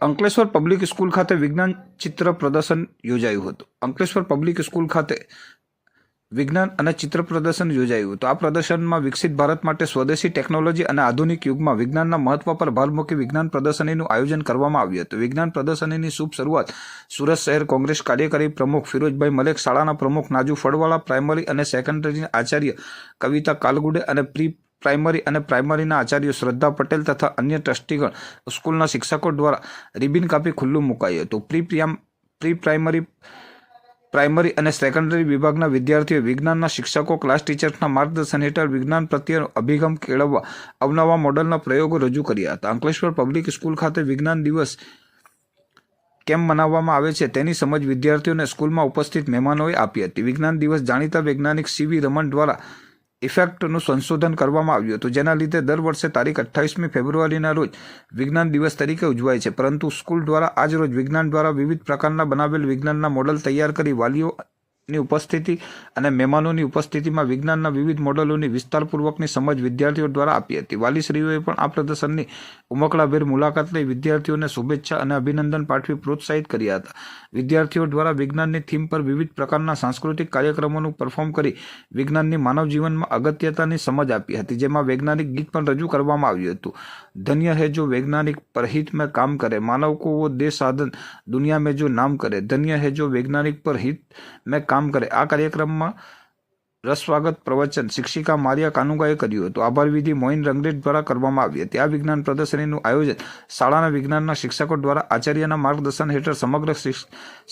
Ankleshwar public school ખાતે વિજ્ઞાન ચિત્ર પ્રદર્શન યોજાયું હતું. અંકલેશ્વર પબ્લિક સ્કૂલ ખાતે વિજ્ઞાન અને ચિત્ર પ્રદર્શન યોજાયું હતું. આ પ્રદર્શનમાં વિકસિત ભારત માટે સ્વદેશી ટેકનોલોજી અને આધુનિક યુગમાં વિજ્ઞાનના મહત્વ પર ભાર મૂકી વિજ્ઞાન પ્રદર્શનીનું આયોજન કરવામાં આવ્યું હતું. વિજ્ઞાન પ્રદર્શનીની શુભ શરૂઆત સુરત શહેર કોંગ્રેસ કાર્યકારી પ્રમુખ ફિરોજભાઈ મલેક, શાળાના પ્રમુખ નાજુ ફળવાળા, પ્રાઇમરી અને સેકન્ડરીના આચાર્ય કવિતા કાલગુડે અને પ્રી પ્રાઇમરી અને પ્રાઇમરીના આચાર્યો શ્રદ્ધા પટેલ તથા અન્ય ટ્રસ્ટીગણ સ્કૂલના શિક્ષકો દ્વારા રિબિન કાપી ખુલ્લું મુકાયું હતું. પ્રી પ્રી પ્રાઇમરી પ્રાઇમરી અને સેકન્ડરી વિભાગના વિદ્યાર્થીઓ વિજ્ઞાનના શિક્ષકો, ક્લાસ ટીચર્સના માર્ગદર્શન હેઠળ વિજ્ઞાન પ્રત્યેનો અભિગમ કેળવવા અવનવા મોડલના પ્રયોગો રજૂ કર્યા હતા. અંકલેશ્વર પબ્લિક સ્કૂલ ખાતે વિજ્ઞાન દિવસ કેમ મનાવવામાં આવે છે તેની સમજ વિદ્યાર્થીઓને સ્કૂલમાં ઉપસ્થિત મહેમાનોએ આપી હતી. વિજ્ઞાન દિવસ જાણીતા વૈજ્ઞાનિક સીવી રમણ દ્વારા ઇફેક્ટનું સંશોધન કરવામાં આવ્યું હતું, જેના લીધે દર વર્ષે તારીખ અઠ્ઠાવીસમી ફેબ્રુઆરીના રોજ વિજ્ઞાન દિવસ તરીકે ઉજવાય છે. પરંતુ સ્કૂલ દ્વારા આજ રોજ વિજ્ઞાન દ્વારા વિવિધ પ્રકારના બનાવેલ વિજ્ઞાનના મોડલ તૈયાર કરી ની ઉપસ્થિતિ અને મહેમાનોની ઉપસ્થિતિમાં વિજ્ઞાનના વિવિધ મોડલોની વિસ્તારપૂર્વકની સમજ વિદ્યાર્થીઓ દ્વારા આપી હતી. વાલીશ્રીઓએ પણ આ પ્રદર્શનની ઉમકળાભેર મુલાકાત લઈ વિદ્યાર્થીઓને શુભેચ્છા અને અભિનંદન પાઠવી પ્રોત્સાહિત કર્યા હતા. વિદ્યાર્થીઓ દ્વારા વિજ્ઞાનની થીમ પર વિવિધ પ્રકારના સાંસ્કૃતિક કાર્યક્રમોનું પરફોર્મ કરી વિજ્ઞાનની માનવજીવનમાં અગત્યતાની સમજ આપી હતી, જેમાં વૈજ્ઞાનિક ગીત પણ રજૂ કરવામાં આવ્યું હતું. ધન્ય હે જો વૈજ્ઞાનિક પરહિત મેં કામ કરે, માનવ કો વો સાધન દુનિયા મેં જો નામ કરે. ધન્ય હે જો વૈજ્ઞાનિક પર હિત મેં કામ કરે. આ કાર્યક્રમમાં રસસ્વાગત પ્રવચન શિક્ષિકા મારિયા કાનુગાએ કર્યું હતું. આભાર વિધિ મોઇન રંગરેટ દ્વારા કરવામાં આવી હતી. આ વિજ્ઞાન પ્રદર્શનીનું આયોજન શાળાના વિજ્ઞાનના શિક્ષકો દ્વારા આચાર્યના માર્ગદર્શન હેઠળ સમગ્ર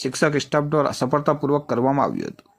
શિક્ષક સ્ટાફ દ્વારા સફળતાપૂર્વક કરવામાં આવ્યું હતું.